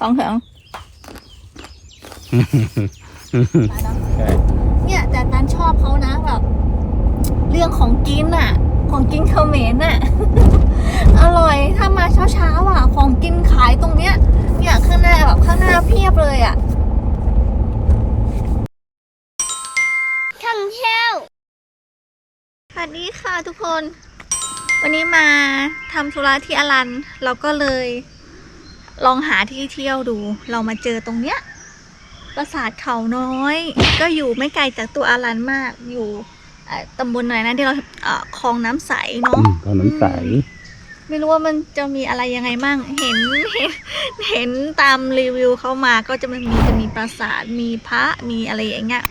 ท้องเถิงไปเนอะใช่เนี่ยแต่ตันชอบเขานะแบบ เรื่องของกินอะของกินเขมรอะอร่อยถ้ามาเช้าเช้าๆอะของกินขายตรงเนี้ยเนี่ยข้างหน้าแบบข้างหน้าเพียบเลยอะท่องเที่ยวสวัสดีค่ะทุกคน วันนี้มาทำธุระที่อลัน เราก็เลย ลองหาที่เที่ยวดู เรามาเจอตรงเนี้ยปราสาทเขาน้อย ก็อยู่ไม่ไกลจากตัวอารันมากอยู่เอ่อตำบลไหนนะที่เราเอ่อคลองน้ำใสอืเนาะมตอนน้ำใส ไม่รู้ว่ามันจะมีอะไรยังไงมั่งเห็นเห็นเห็นตามรีวิวเข้ามาก็จะมันมีจะมีปราสาทมีพระมีอะไรอย่างเงี้ย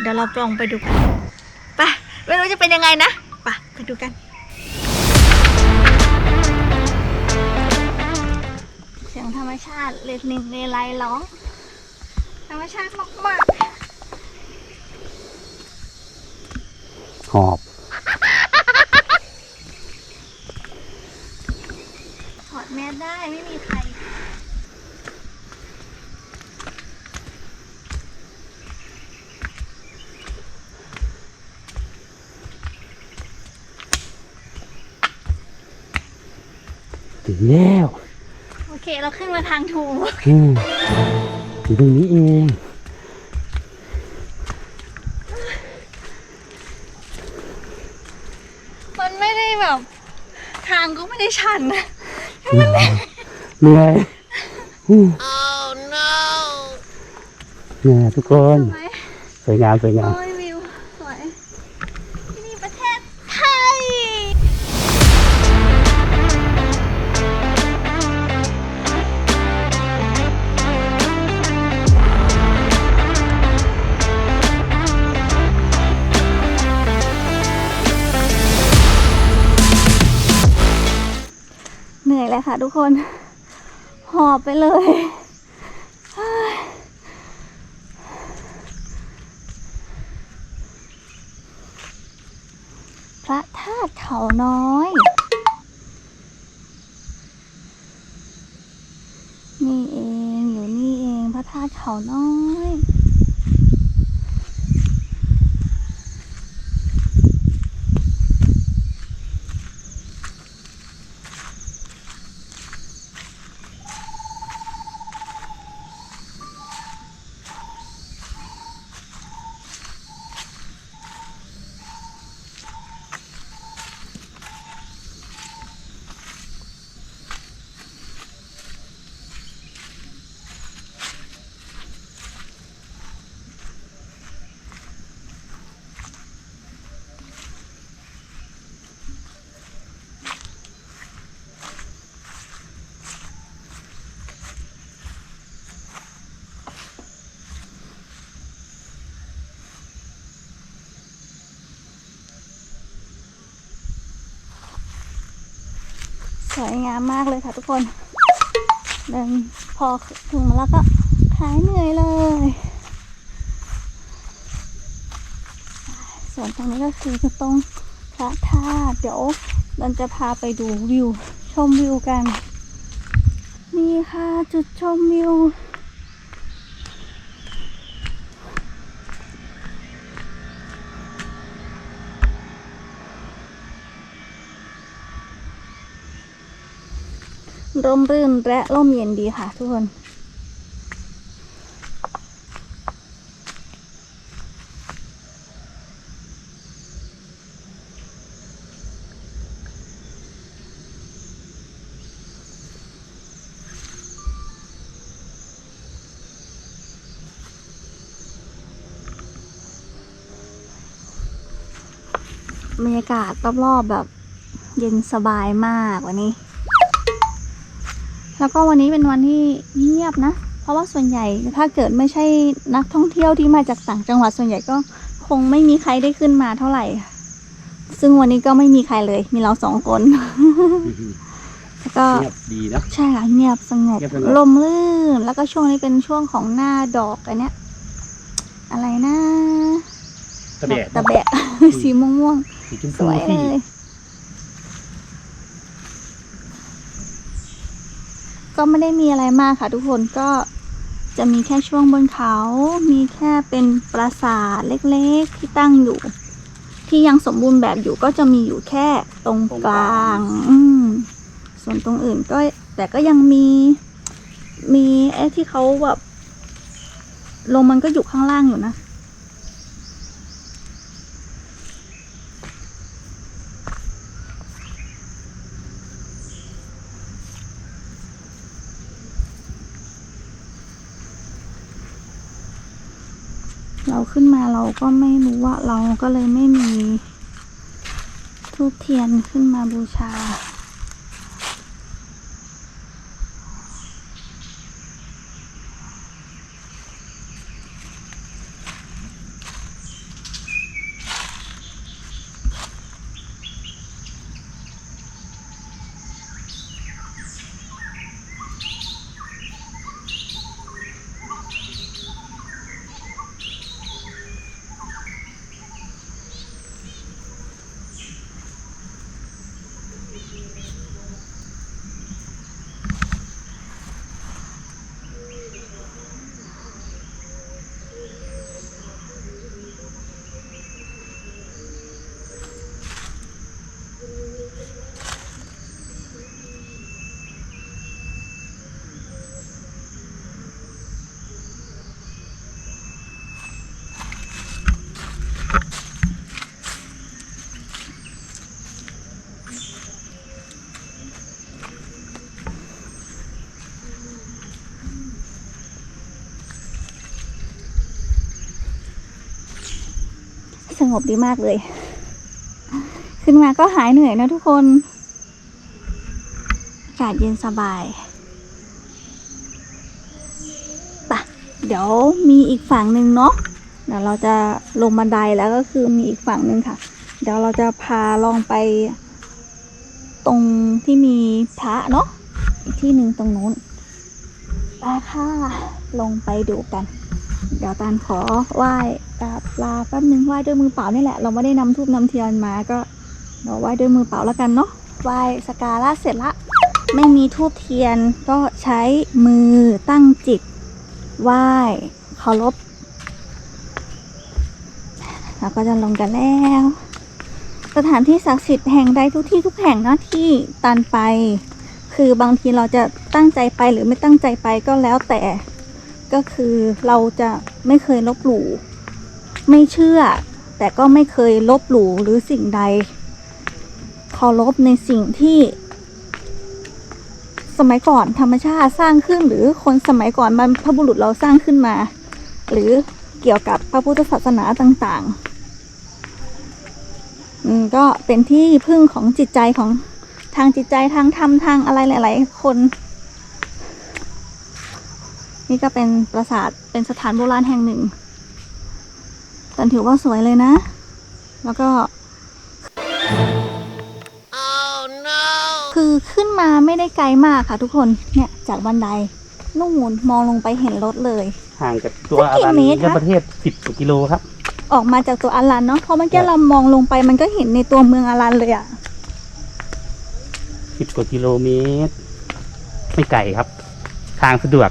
เดี๋ยวเราลองไปดูกันไปไม่รู้จะเป็นยังไงนะไปไปดูกัน เลดนิงเลไลร้องธรรมชาติมากหอบๆถอดแมสได้ไม่มีใครถึงแล้วโอ เคเราขึ้นมาทางถูกอืมอยู่ตรงนี้เองมันไม่ได้แบบ ทางก็ไม่ได้ชันนะเหนื่อยอืมเนี่ยทุกคนไหมสวยงามสวยงาม โอ้ย ทุกคน หอบไปเลยพระธาตุเขาน้อย นี่เองอยู่นี่เองพระธาตุเขาน้อย สวยงามมากเลยค่ะทุกคน เดินพอถึงแล้วก็หายเหนื่อยเลย ส่วนตรงนี้ก็คือตรงพระธาตุเดี๋ยวเราจะพาไปดูวิว ชมวิวกัน นี่ค่ะจุดชมวิว ร่มรื่นและร่มเย็นดีค่ะทุกคน บรรยากาศรอบๆแบบเย็นสบายมากวันนี้ แล้วก็วันนี้เป็นวันที่เงียบนะ เพราะว่าส่วนใหญ่ถ้าเกิดไม่ใช่นักท่องเที่ยวที่มาจากต่างจังหวัดส่วนใหญ่ก็คงไม่มีใครได้ขึ้นมาเท่าไหร่ค่ะซึ่งวันนี้ก็ไม่มีใครเลย มีเราสองคนแล้วก็เงียบดีเนอะใช่ค่ะเงียบสงบเงียบสงบ ลมลื่น แล้วก็ช่วงนี้เป็นช่วงของหน้าดอกอันเนี้ย อะไรนะตะแบะตะแบะสีม่วงสีชมๆสพูวยเลพี่ย ก็ไม่ได้มีอะไรมากค่ะทุกคนก็จะมีแค่ช่วงบนเขา มีแค่เป็นปราสาทเล็กๆที่ตั้งอยู่ ที่ยังสมบูรณ์แบบอยู่ก็จะมีอยู่แค่ตรงกลาง อืมส่วนตรงอื่นก็ แต่ก็ยังมี มีไอ้ที่เขาแบบลมมันก็อยู่ข้างล่างอยู่นะ เราขึ้นมา เราก็ไม่รู้ว่าเราก็เลยไม่มีทูบเทียนขึ้นมาบูชา งบดีมากเลย ขึ้นมาก็หายเหนื่อยนะทุกคนอากาศเย็นสบายปะเดี๋ยวมีอีกฝั่งหนึ่งเนาะเดี๋ยวเราจะลงบันไดแล้วก็คือมีอีกฝั่งหนึ่งค่ะ เดี๋ยวเราจะพาลองไป ตรงที่มีพระเนาะอีกที่หนึ่งตรงนู้นไปค่ะ ลงไปดูกัน เดี๋ยวตานขอไหว้กราบลาแป๊บนึงไหว้ด้วยมือเปล่านี่แหละ เราไม่ได้นำทูบนำเทียนมาก็เดี๋ยวไหว้ด้วยมือเปล่าแล้วกันเนาะไหว้สกการะเสร็จละ ไม่มีทูบเทียนก็ใช้มือตั้งจิตไหว้เคารพเราก็จะลงกันแล้ว สถานที่ศักดิ์สิทธิ์แห่งใดทุกที่ทุกแห่งเนาะที่ตันไป คือบางทีเราจะตั้งใจไปหรือไม่ตั้งใจไปก็แล้วแต่ ก็คือเราจะไม่เคยลบหลู่ไม่เชื่อ แต่ก็ไม่เคยลบหลู่หรือสิ่งใดเคารพในสิ่งที่ สมัยก่อนธรรมชาติสร้างขึ้นหรือคนสมัยก่อนบรรพบุรุษเราสร้างขึ้นมา หรือเกี่ยวกับพระพุทธศาสนาต่างๆก็เป็นที่พึ่งของจิตใจของทางจิตใจทางธรรมทางอะไรหลาย ๆ คน นี่ก็เป็นปราสาทเป็นสถานโบราณแห่งหนึ่งแต่ถือว่าสวยเลยนะ แล้วก็คือขึ้นมาไม่ได้ไกลมากค่ะทุกคนเนี่ยจากบันไดนู่นมองลงไปเห็นรถเลยห่างจากตัวสักกี่อารันเมตรคะยประเทศสิบกว่ากิโลครับ ออกมาจากตัวอารันเนาะเพราะเมื่อกี้ครับเรามองลงไปมันก็เห็นในตัวเมืองอารันเลยอะสิบกว่ากิโลเมตร ไม่ไกลครับ ทางสะดวก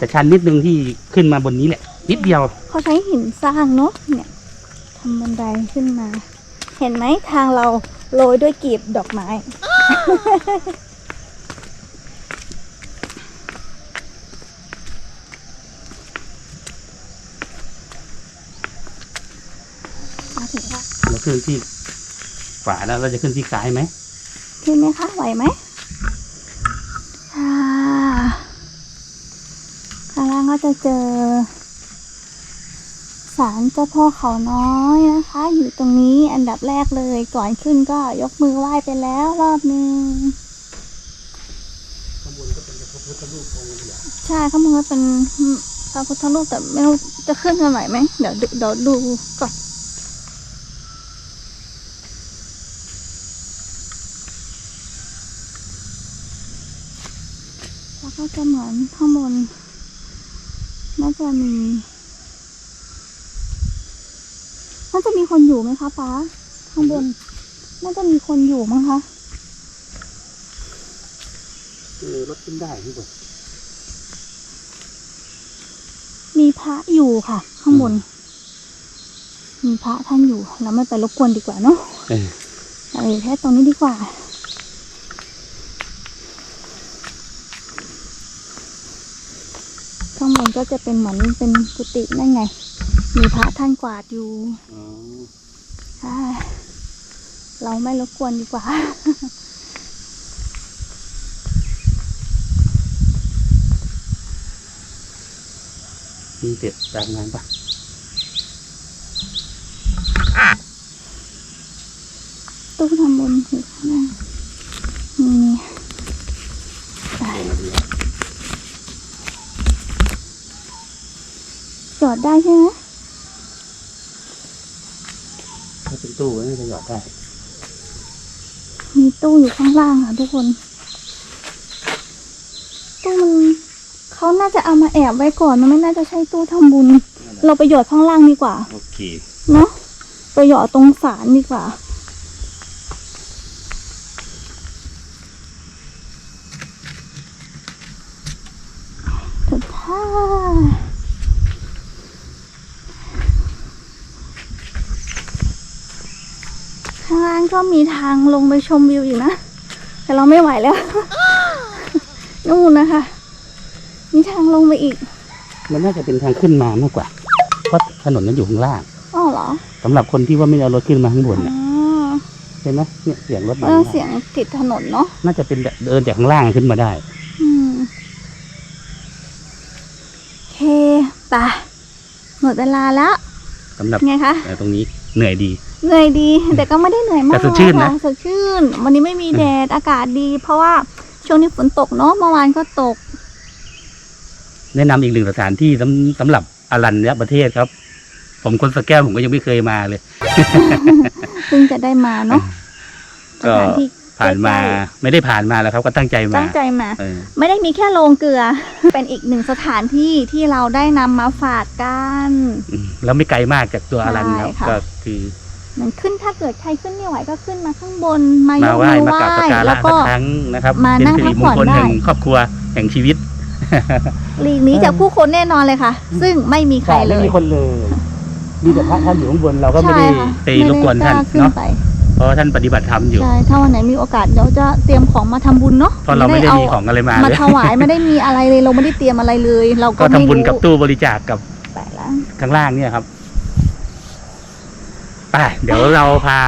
แต่ชันนิดนึงที่ขึ้นมาบนนี้แหละ นิดเดียวเขาใช้หินสร้างเนาะเนี่ยทำบันไดขึ้นมา เห็นไหมทางเราโรยด้วยกีบดอกไม้ มาถึงละเราขึ้นที่ขวาแล้วเราจะขึ้นที่ซ้ายไหมขึ้นไหมคะไหวไหมอ่าข้างล่างก็ จะเจอศาลเจ้าพ่อเขาน้อยนะคะ อยู่ตรงนี้อันดับแรกเลยก่อนขึ้นก็ยกมือไหว้ไปแล้วรอบนึงข้างบนก็เป็นพระพุทธรูปองค์ใหญ่ใช่ข้างบนก็เป็นพระพุทธรูปแต่ไม่รู้จะขึ้นกันไหวไหมเดี๋ยวเดี๋ยวดูก่อนแล้วก็จะเหมือนข้างบน น่าจะมีน่าจะมีคนอยู่ไหมคะป้าข้างบน น่าจะมีคนอยู่มั้งคะเออรถขึ้นได้พี่บดมีพระอยู่ค่ะ ข้างบน มีพระท่านอยู่ เราไม่ไปรบกวนดีกว่าเนาะเออเราอยู่แค่ตรงนี้ดีกว่า ข้างบน ก็จะเป็นเหมือนเป็นกุฏินั่นไง มีพระท่านกวาดอยู่อ๋อใช่เราไม่รบกวนดีกว่ามีเป็ดตามงานปะตู้ทำบุญอยู่ข้างหน้านี่ไปจอดได้ ใช่ไหมถ้าเป็นตู้น่าจะหยอดได้ มีตู้อยู่ข้างล่างค่ะทุกคน ตู้มันเขาน่าจะเอามาแอบไว้ก่อน มันไม่น่าจะใช่ตู้ทำบุญ เราไปหยอดข้างล่างดีกว่า โอเค เนาะไปหยอดตรงศาลดีกว่าสุดท้ายข้างล่าง ก็มีทางลงไปชมวิวอยู่นะ แต่เราไม่ไหวแล้ว นู่นนะคะ มีทางลงไปอีก มันน่าจะเป็นทางขึ้นมามากกว่า เพราะถนนนั้นอยู่ข้างล่างอ้อเหรอสำหรับคนที่ว่าไม่ได้เอารถขึ้นมาข้างบนอ๋เนี่ยอใช่ไหมเนี่ยเสียงรถมาเออเสียงติดถนนเนาะน่าจะเป็นแบบเดินจากข้างล่างขึ้นมาได้อืมโอเคไปหมดเวลาแล้วสำหรับไงคะเอ่อตรงนี้เหนื่อยดี เหนื่อยดี แต่ก็ไม่ได้เหนื่อยมากแต่สดชื่นนะค่สดชื่น วันนี้ไม่มีแดดอากาศดี เพราะว่าช่วงนี้ฝนตกเนาะเมื่อวานก็ตก แนะนำอีกหนึ่งสถานที่สำสำหรับอรัญญประเทศครับ ผมคนสแก้วผมก็ยังไม่เคยมาเลยเพิ่งจะได้มาเนาะสก็ถานที่ผ่านมาไม่ได้ผ่านมาแล้วครับ ก็ตั้งใจมาตั้งใจมา เออ ไม่ได้มีแค่โรงเกลือ เป็นอีกหนึ่งสถานที่ที่เราได้นำมาฝากกัน อืมแล้วไม่ไกลมากจากตัวอรัญครับใช่ค่ะ ก็คือ มันขึ้นถ้าเกิดใครขึ้นไม่ไหวก็ขึ้นมาข้างบน มายมากไหว้มือมากราบสักไหว้การะแล้วสัก็ กครั้งนะครับมาเป็นนั่งสิริมงคลพักผ่อนได้ แห่งครอบครัวแห่งชีวิต หลีกหนี้จากผู้คนแน่นอนเลยค่ะ ซึ่งไม่มีใครเลไม่ยมีคนเลย มีแต่พระท่านอยู่ข้างบนเราก็ไม่ใช่ได้ ค่ะไปรบกวนท่านไม่ได้ล้ขึ้นเนาะไปเพราะว่าท่านปฏิบัติธรรมอยู่ใช่ถ้าวันไหนมีโอกาสเดี๋ยวจะเตรียมของมาทำบุญเนาะเพราะเราไม่ได้มีของอะไรมามาเลยถวายไม่ได้มีอะไรเลยเราไม่ได้เตรียมอะไรเลย เราก็ก็ทำไม่บุญรู้กับตู้บริจาคกับไปแล้วข้างล่างเนี่ยครับ ไปเดี๋ยวเราพา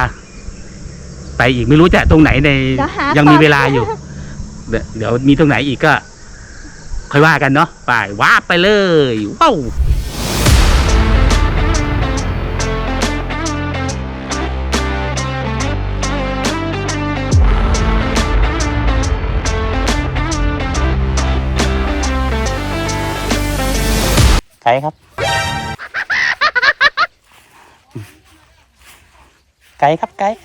ไปอีกไม่รู้จะตรงไหนใน เดี๋ยวหายังมีก่อนเวลาอยู่ เดี๋ยวเดี๋ยวมีตรงไหนอีกก็ ค่อยว่ากันเนาะไปว้าบไปเลยว้าวใครครับ ไกด์ครับไกด์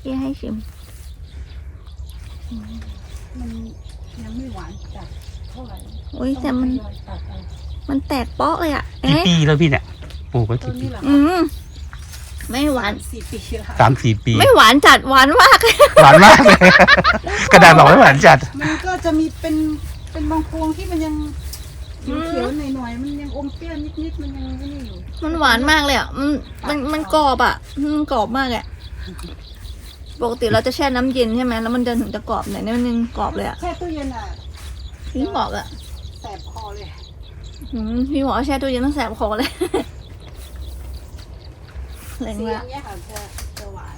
ที่ให้ชิม มัน ยังไม่หวานจัดเท่าไหร่โอ้ยแต่มัน ต้องทยอยตัดเอามันแตกเปาะเลยอะกี่เอ๊ะปีแล้วพี่เนี่ยปลูกไว้ต้กี่นปีนี้แหละอืมไม่หวาน สี่ปีละ สามสี่ปี ไม่หวานจัดหวานมาก หวานมากเลย กระดาษบอกไม่หวานจัด มันก็จะมีเป็นเป็นบางพวงที่มันยังเขียวๆหน่อยๆมันยังอมเปรี้ยวนิดๆมันยังไม่นี่อยู่มันหวานมากเลยอะ มันมันมันกรอบอะมันกรอบมากอะ ปกติเราจะแช่น้ำเย็นใช่ไหมแล้วมันจะถึงจะกรอบหน่อยนิดนึงกรอบเลยอะแช่ตู้เย็นอะพี่บอกอะแสบคอเลยอืมพี่บอกว่าแช่ตู้เย็นต้องแสบคอเลยแรงสีอละย่างเงี้ยค่ะจะจะหวาน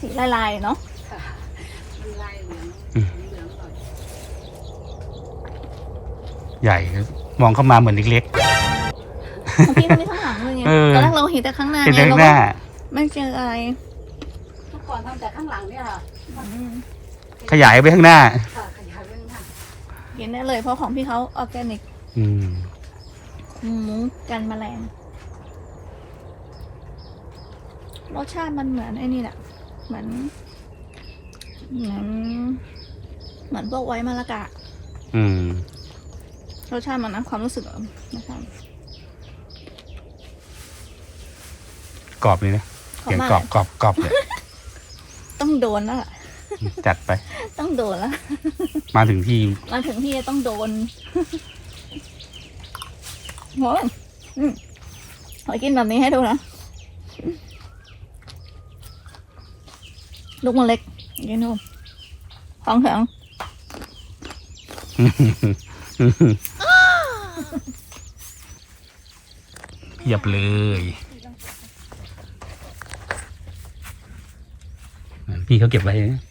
สีลายๆเนาะค่ะมันลายเหลืองอืมเหลืองหน่อยใหญ่มองเข้ามาเหมือนเล็ก ของพี่ก็มีข้างหลังด้วยไงเออ ตอนแรกเราเห็นแต่ข้างหน้าๆเป็นไงข้างเราหก็น้าไม่เจออะไรเมื่อ ก่อนทำแต่ข้างหลังเนี่ยค่ะอืมขยายไปข้างหน้า ค่ะขยายไปข้างหน้าเห็นได้เลยเพราะของพี่เขาออร์แกนิกอืมหมูกันแมลงรสชาติมันเหมือนไอ้นี่แหละเหมือนเหมือนเหมือนพวกไว้มะละกะอืมรสชาติมันนะความรู้สึกอะนะคะกรอบเลยนะขอบเสียงมากกรอบกรอบกรอบเลย ต้องโดนแล้วล่ะจัดไป ต้องโดนแล้ว มาถึงที่มาถึงที่จะต้องโดนโหอืมขอกินแบบนี้ให้ดูนะลูกมันเล็กอย่างนี้นุ่มท้องแข็งเพียบเลย พี่เขาเก็บไว้นะ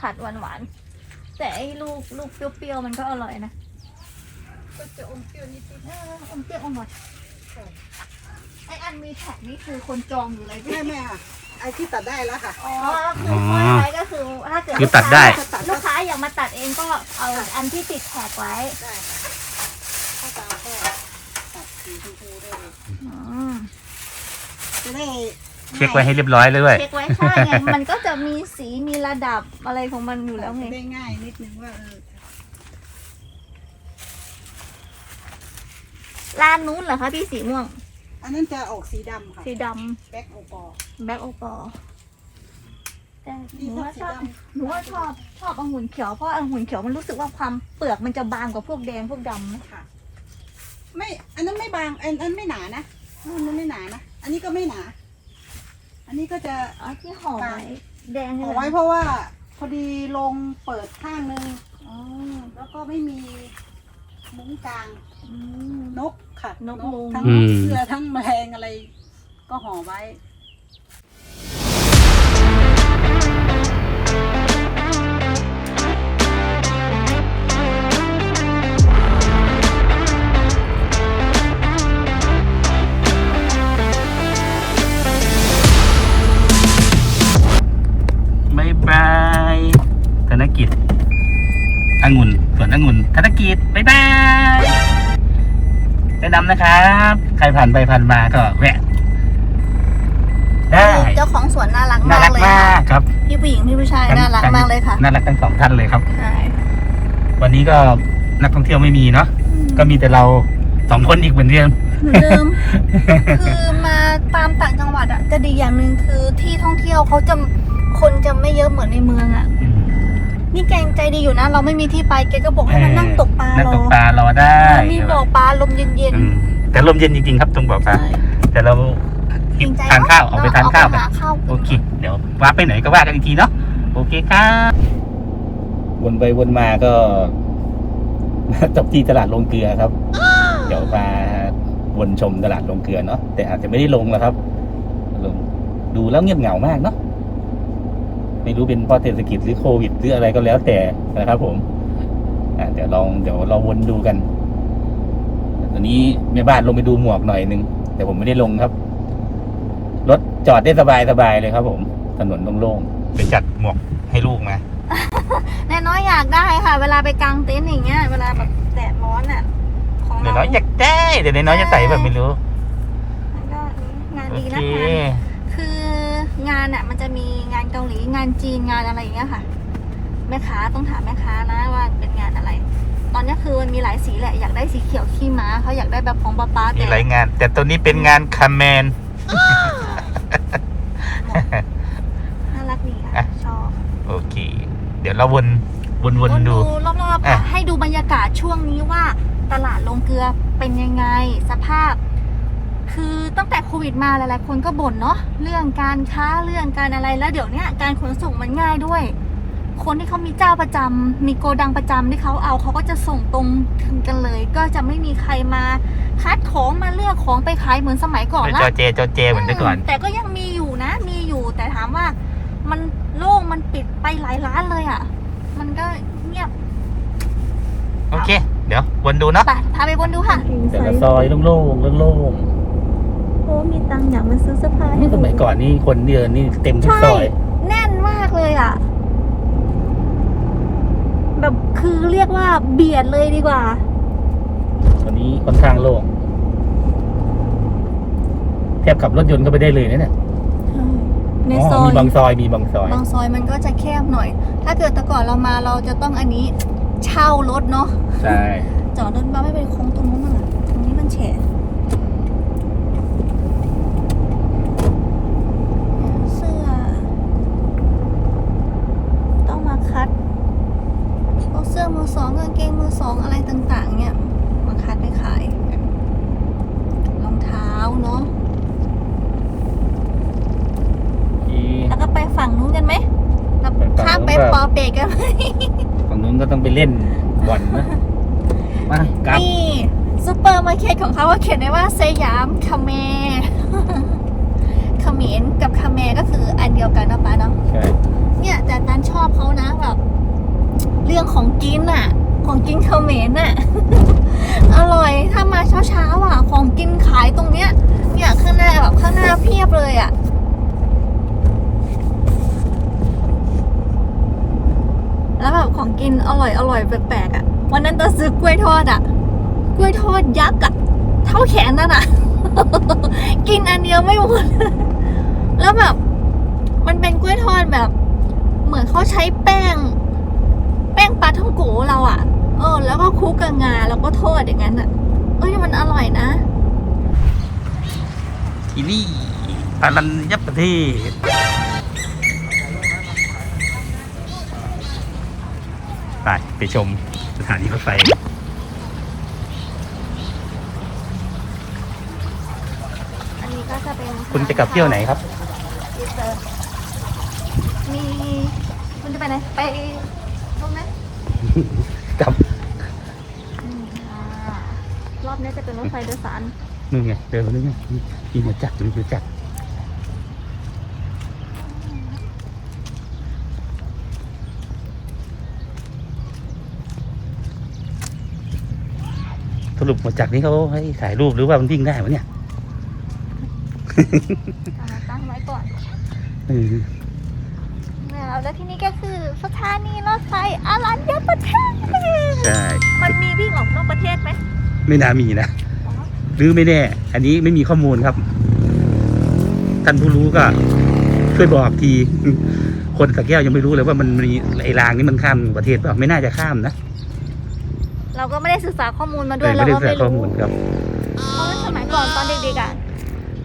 ขาดหวานหวานๆแต่ไอ้ลูกลูกเปรี้ยวๆมันก็อร่อยนะก็จะอมเปรี้ยวนิดเอออมเปรี้ยวอมหวานไอ้อันมีแท็กนี่คือคนจองอยู่เลยๆแม่แม่ค่ะไอ้ที่ตัดได้แล้วค่ะอ๋อคือว่าอะไรก็คือถ้าเกิดคือตัดได้ลูกค้าลูกค้าอยากมาตัดเองก็เอาอันที่ติดแท็กไว้ได้ค่ะถ้าจะเอาก็ตัดสีชมพูได้เลยอืม จะได้เช็คไว้ให้เรียบร้อยเลยด้วย เช็คไว้ใช่ไงมันก็จะมีสีมีระดับอะไรของมันอยู่แล้วไงได้ง่ายนิดนึงว่าเออร้านนู้นเหรอคะพี่สีม่วง อันนั้นจะออกสีดำค่ะ สีดแบ็คโอปอำแบ็คโอปอแต่หนี่นูถ้าว่าสีชอบดหนูว่าชอบชอบองุ่นเขียวเพราะองุ่นเขียวมันรู้สึกว่าความเปลือกมันจะบางกว่าพวกแดงพวกดำนะำค่ะ ไม่ อันนั้นไม่บาง อันอันไม่หนานะอันนั้นไม่หนานะ อันนี้ก็ไม่หนา อันนี้ก็จะอ๋อที่ห่อไว้แดงนี่เอาแหละไว้เพราะว่าพอดีลงเปิดข้างนึงอ๋อแล้วก็ไม่มีมุ้งกลางอืมนกค่ะนกมุ้งทั้งอืนมกเสือทั้งแมลงอะไร ก็ห่อไว้ นกิจองุ่นสวนองุ่นธนกิจบายบายแนะนำนะครับ ใครผ่านไปผ่านมาก็แวะได้เจ้าของสวนน่ารักน่ามากรักเลยมากครับพี่ผู้หญิงพี่ผู้ชายน่ารักมากเลยค่ะน่ารักทั้งสองท่านเลยครับ ใช่วันนี้ก็นักท่องเที่ยวไม่มีเนาะก็มีแต่เราสองคนอีกเหมือนเดิมเหมือนเดิมคือมาตามต่างจังหวัดอะจะดีอย่างหนึ่งคือที่ท่องเที่ยวเขาจะคนจะไม่เยอะเหมือนในเมืองอะ นี่แกงใจดีอยู่นะ เราไม่มีที่ไปแกก็บอกให้มานั่งตกปลานั่งรอตกปลารอได้มีบ่อปลาลมเย็นอืมแต่ลมเย็นจริงๆครับตรงบ่อปๆลาใช่แต่เราจริงใจทานข้าวออกไปทานข้าวเอกันไปหข้าวโอเคเดี๋ยวว่าไปไหนก็ว่ากันอีกทีเนาะโอเคครับวนไปวนมาก็มาจบที่ตลาดลงเกลือครับ เดี๋ยวมาวนชมตลาดลงเกลือเนาะแต่อาจจะไม่ได้ลงแล้วครับลงดูแล้วเงียบเหงามากเนาะ ไม่รู้เป็นเพราะเศรษฐกิจหรือโควิดหรืออะไรก็แล้วแต่นะครับ ผมอ่าเดี๋ยวลองเดี๋ยวเราวนดูกันตอนนี้แม่บ้านลงไปดูหมวกหน่อยนึงแต่ผมไม่ได้ลงครับ รถจอดได้สบายสบายเลยครับ ผมถนนโล่งๆไปจัดหมวกให้ลูกมาแน่น้อยอยากได้ค่ะ เวลาไปกางเต็นท์อย่างเงี้ยเวลาแบบแดดร้อนอะของเดี๋ยวเราน้อยอยากได้เดี๋ยวน้อยจะใส่แบบไม่รู้มันก็งานโอดีเคนะคะคือ งานอะ มันจะมีงานเกาหลีงานจีนงานอะไรอย่างเงี้ยค่ะ แม่ค้าต้องถามแม่ค้านะว่าเป็นงานอะไร ตอนเนี้ยคือมันมีหลายสีแหละอยากได้สีเขียวขี้ม้าเขาอยากได้แบบของป้าป้ามีแต่หลายงาน แต่ตัวนี้เป็นงานคาแมน น่ารักดีอะ ค่ะชอบโอเค เดี๋ยวเราวนวนวนดู รอบๆอะ ค่ะให้ดูบรรยากาศช่วงนี้ว่าตลาดลงเกลือเป็นยังไง สภาพ คือตั้งแต่โควิดมาหลายๆ คนก็บ่นเนาะเรื่องการค้าเรื่องการอะไรแล้วเดี๋ยวเนี้ยการขนส่งมันง่ายด้วย คนที่เขามีเจ้าประจำมีโกดังประจำที่เขาเอาเขาก็จะส่งตรงถึงกันเลย ก็จะไม่มีใครมาคัดของมาเลือกของไปขายเหมือนสมัยก่อนไม่ละจอเจจอเจเหมือนแต่ก่อน แต่ก็ยังมีอยู่นะมีอยู่แต่ถามว่ามันโล่งมันปิดไปหลายร้านเลยอะ มันก็เงียบ โอเค เดี๋ยววนดูเนาะไปพาไปบนดูค่ะ แต่ละซอยโล่งๆโล่งโอ้มีตังค์อยากมาซื้อเสื้อผ้าให้ๆสมัยก่อนนี่คนเดินนี่เต็มทุกใช่ซอย แน่นมากเลยอะ แบบคือเรียกว่าเบียดเลยดีกว่า วันนี้ค่อนข้างโล่งแทบขับรถยนต์ก็ไปได้เลยนะเนี่ยในอ๋อซอยมีบางซอยมีบางซอย บางซอยมันก็จะแคบหน่อย ถ้าเกิดแต่ก่อนเรามาเราจะต้องอันนี้เช่ารถเนาะใช่ จอดรถมาไม่ไปโค้งตรงนู้นมันอะตรงนี้มันแฉะเสื้อ ต้องมาคัดพวกเสื้อมือสองกางเกงมือสองอะไรต่าง ๆ เนี่ย มาคัดไปขาย รองเท้าเนาะ ที่ แล้วก็ไปฝั่งนู้นกันไหมเรา ไปฝั่งนู้น ข้ามไป ก็ ปอเปกันไหม ฝั่งนู้นก็ต้องไปเล่นบอลนะ มากลับ นี่ซูเปอร์มาร์เก็ตของเขาว่าเขียนไว้ว่าสยามคาเม เขมรกับคาเมก็คืออันเดียวกันนะป้าเนาะใช่เนี่ยแต่ตันชอบเขานะแบบ เรื่องของกินอะของกินเขมรอะอร่อยถ้ามาเช้าๆอะของกินขายตรงเนี้ยเนี่ยข้างหน้าแบบข้างหน้าเพียบเลยอะแล้วแบบของกินอร่อยอร่อยแปลกๆอะวันนั้นตาซื้อกล้วยทอดอะกล้วยทอดยักษ์อะเท่าแขนนั่นอะกินอันเดียวไม่หมด แล้วแบบ มันเป็นกล้วยทอดแบบ เหมือนเขาใช้แป้ง แป้งปลาท่องโกเราอะ่ะ เออ แล้วก็คลุกกับงาแล้วก็ทอดอย่างนั้นอะ่ะ เอ้ยมันอร่อยนะที่นี่อรัญญประเทศไปไปชมสถานีรถไฟอันนี้ก็จะเป็นคุณจะกลับเที่ยวไหนครับ มี คุณจะ ไปไหน ไปตรงนั้นกลับอืมอ่ารอบนี้จะเป็นรถไฟโดยสาร นู่นไงเดินมานู่นไงมีหัวจักรมีหัวจักรสรุปหัวจักรนี้เขาให้ถ่ายรูปหรือว่ามันวิ่งได้วะเนี่ย เอามาตั้งไว้ก่อน เออ แล้วแล้วที่นี่ก็คือสถานีรถไฟอารัญญประเทศ ใช่ มันมีวิ่งออกนอกประเทศไหมไม่น่ามีนะ หรือไม่แน่ อันนี้ไม่มีข้อมูลครับ ท่านผู้รู้ก็ช่วยบอกที คนสระแก้วยังไม่รู้เลยว่ามันมีไอ้รางนี้มันข้ามประเทศเปล่าไม่น่าจะข้ามนะเราก็ไม่ได้ศึกษาข้อมูลมาด้วยไม่เราได้ก็ใส่ไม่ข้อรู้มูลครับเพราะว่าสมัยก่อนตอนเด็กๆอะ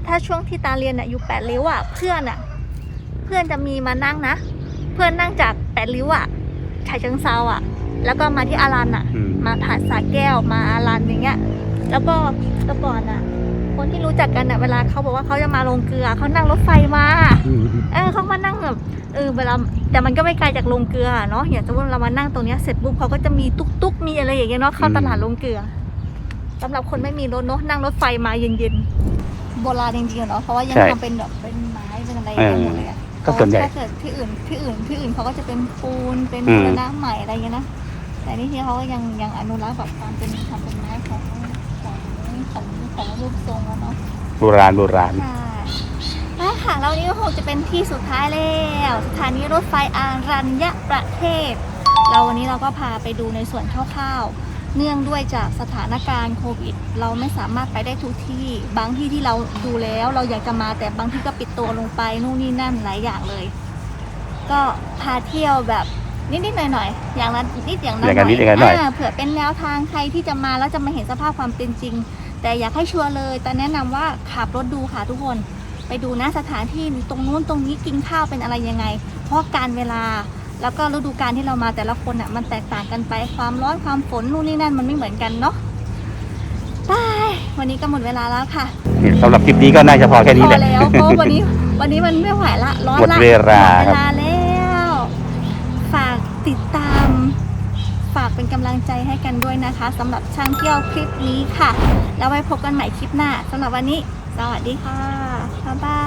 ถ้าช่วงที่ตาเรียนอะอยู่แปดริ้วอะเพื่อนอะ เพื่อนจะมีมานั่งนะ เพื่อนนั่งจากแปดริ้วอะฉายเชิงเซาอะแล้วก็มาที่อารันอะอืม มาผ่านสาแก้วมาอารันอย่างเงี้ย แล้วก็แต่ก่อนอะคนที่รู้จักกันอะเวลาเขาบอกว่าเขาจะมาลงเกลือเขานั่งรถไฟมา อืมเออเขามานั่งแบบเออเวลาแต่มันก็ไม่ไกลจากโรงเกลืออะเนาะอย่างสมมติเรามานั่งตรงเนี้ยเสร็จปุ๊บเขาก็จะมีตุ๊กตุ๊กมีอะไรอย่างเงี้ยเนาะเข้าตลาดโรงเกลือสำหรับคนไม่มีรถเนาะนั่งรถไฟมาเย็นๆโบราณจริงๆเนาะเพราะว่ายังใช่ทำเป็นแบบเป็นไม้เป็นอะไรอย่างเงี้ยหมดเลยอะ ก็ส่วนใหญ่ถ้าเกิดที่อื่นที่อื่นที่อื่นเขาก็จะเป็นปูนเป็นอืมบูรณะใหม่อะไรอย่างเงี้ยนะแต่นี่ที่เขาก็ยังยังอนุรักษ์แบบความเป็นทำเป็นไม้ของของของของรูปทรงอะเนาะ โบราณโบราณใช่แล้วค่ะแล้วนี้ก็คงจะเป็นที่สุดท้ายแล้วสถานีรถไฟอารัญญประเทศ เราวันนี้เราก็พาไปดูในส่วนคร่าวๆ เนื่องด้วยจากสถานการณ์โควิด เราไม่สามารถไปได้ทุกที่ บางที่ที่เราดูแล้วเราอยากจะมาแต่บางที่ก็ปิดตัวลงไปนู่นนี่นั่นหลายอย่างเลย ก็พาเที่ยวแบบนิดๆหน่อยๆอย่างละนิดอย่างละหอย่างละนิน่ดอยอย่างละหน่อยาเผื่อเป็นแนวทางใครที่จะมาแล้วจะมาเห็นสภาพความเป็นจริง แต่อยากให้ชัวร์เลย แต่แนะนำว่าขับรถดูค่ะทุกคน ไปดูนะสถานที่ตรงนู้นตรงนี้กินข้าวเป็นอะไรยังไง เพราะการเวลา แล้วก็ฤดูกาลที่เรามาแต่ละคนอะมันแตกต่างกันไปความร้อนความฝนนู่นนี่นั่นมันไม่เหมือนกันเนาะบายวันนี้ก็หมดเวลาแล้วค่ะสำหรับคลิปนี้ก็น่าจะพอแค่พนี้อแหละ แล้วเพราะวันนี้ วันนี้มันไม่ไหวละร้อนหมดละเวลาหมดครับเวลาแล้ว ฝากติดตาม ฝากเป็นกำลังใจให้กันด้วยนะคะสำหรับช่างเที่ยวคลิปนี้ค่ะ แล้วไว้พบกันใหม่คลิปหน้าสำหรับวันนี้ สวัสดีค่ะบ๊ายบา